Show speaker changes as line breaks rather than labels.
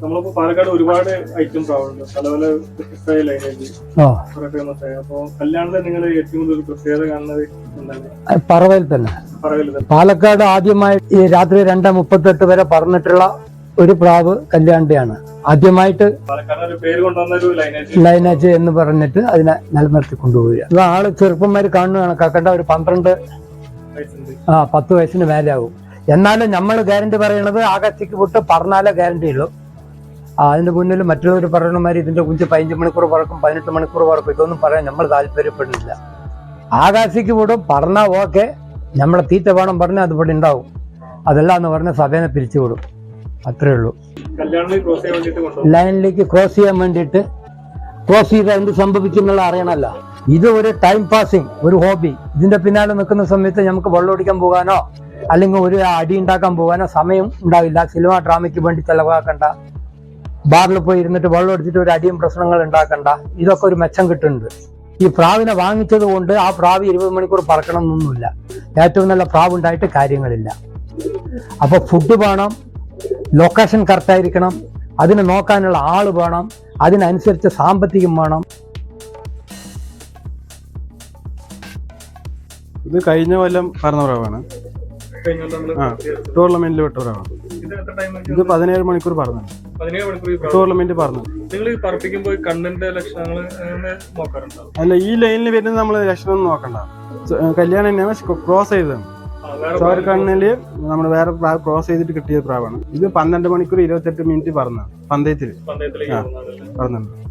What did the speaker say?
നമ്മളിപ്പോ പാലക്കാട് ഒരുപാട് ഐറ്റം പ്രാവുണ്ട് പല പല വ്യത്യസ്തമായ ലൈനേജ് കുറെ ഫേമസ് ആയി. അപ്പൊ കല്യാണത്തിൽ നിങ്ങൾ ഏറ്റവും കൂടുതൽ പ്രത്യേകത കാണുന്നത് എന്താണ്?
പറവയിൽ തന്നെ. പാലക്കാട് ആദ്യമായി ഈ രാത്രി രണ്ട് മുപ്പത്തെട്ട് വരെ പറഞ്ഞിട്ടുള്ള ഒരു പ്രാവ് കല്യാണ്ടിയാണ് ആദ്യമായിട്ട്
ലൈനേജ്
എന്ന് പറഞ്ഞിട്ട് അതിനെ നിലനിർത്തി കൊണ്ടുപോവുക. ഇത് ആൾ ചെറുപ്പന്മാര് കാണുന്ന കണക്കാക്കേണ്ട ഒരു പന്ത്രണ്ട് ആ പത്ത് വയസ്സിന് മേലെ ആവും എന്നാലും നമ്മൾ ഗ്യാരണ്ടി പറയണത് ആകാശത്തേക്ക് വിട്ട് പറഞ്ഞാലേ ഗ്യാരണ്ടി ഉള്ളൂ. അതിന്റെ മുന്നിൽ മറ്റുള്ളവർ പറയണമാതിരി ഇതിന്റെ കുഞ്ച് പതിനഞ്ച് മണിക്കൂർ പറക്കും പതിനെട്ട് മണിക്കൂർ പറക്കും ഇതൊന്നും പറയാൻ നമ്മൾ താല്പര്യപ്പെടുന്നില്ല. ആകാശിക്ക് വിടും പറഞ്ഞാൽ ഓക്കെ. നമ്മളെ തീറ്റ വേണം പറഞ്ഞാൽ അത് ഇവിടെ ഉണ്ടാവും. അതല്ല എന്ന് പറഞ്ഞ സഭേനെ പിരിച്ചു വിടും. അത്രേ ഉള്ളൂ. ലൈനിലേക്ക് ക്രോസ് ചെയ്യാൻ വേണ്ടിയിട്ട് ക്രോസ് ചെയ്താൽ എന്ത് സംഭവിക്കുന്നുള്ള അറിയണമല്ല. ഇത് ഒരു ടൈം പാസിങ് ഒരു ഹോബി ഇതിന്റെ പിന്നാലെ നിൽക്കുന്ന സമയത്ത് നമുക്ക് വെള്ളം ഓടിക്കാൻ പോകാനോ അല്ലെങ്കിൽ ഒരു അടി ഉണ്ടാക്കാൻ പോകാനോ സമയം ഉണ്ടാവില്ല. സിനിമ ഡ്രാമയ്ക്ക് വേണ്ടി ചെലവാക്കണ്ട. ബാറിൽ പോയി ഇരുന്നിട്ട് വെള്ളം എടുത്തിട്ട് ഒരു അടിയും പ്രശ്നങ്ങൾ ഉണ്ടാക്കണ്ട. ഇതൊക്കെ ഒരു മെച്ചം കിട്ടുന്നുണ്ട്. ഈ പ്രാവിനെ വാങ്ങിച്ചത് കൊണ്ട് ആ പ്രാവ് ഇരുപത് മണിക്കൂർ പറക്കണം എന്നൊന്നുമില്ല. ഏറ്റവും നല്ല പ്രാവ് ഉണ്ടായിട്ട് കാര്യങ്ങളില്ല. അപ്പൊ ഫുഡ് വേണം ലൊക്കേഷൻ കറക്റ്റ് ആയിരിക്കണം അതിനെ നോക്കാനുള്ള ആൾ വേണം അതിനനുസരിച്ച് സാമ്പത്തികം വേണം.
ഇത് കഴിഞ്ഞ കൊല്ലം പറഞ്ഞ പ്രാവാണ്. ടൂർണമെന്റിൽ വിട്ട പ്രാവാണ്.
ഇത്
പതിനേഴ് മണിക്കൂർ പറഞ്ഞു
പതിനേഴ് മണിക്കൂർ
ടൂർണമെന്റ് പറഞ്ഞു
നിങ്ങൾ പറപ്പിക്കുമ്പോൾ ഈ കണ്ണിന്റെ ലക്ഷണങ്ങൾ അങ്ങനെ
അല്ല ഈ ലൈനിൽ വരുന്നത് നമ്മൾ ലക്ഷണം നോക്കണ്ട. കല്യാണം തന്നെയാണ് ക്രോസ് ചെയ്തതാണ്.
വേറെ
ചോര കണ്ണിൽ നമ്മൾ വേറെ പ്രാവ് ക്രോസ് ചെയ്തിട്ട് കിട്ടിയ പ്രാവാണ്. ഇത് പന്ത്രണ്ട് മണിക്കൂർ ഇരുപത്തെട്ട് മിനിറ്റ് പറഞ്ഞു പന്തയത്തിൽ. പറഞ്ഞിട്ടുണ്ട്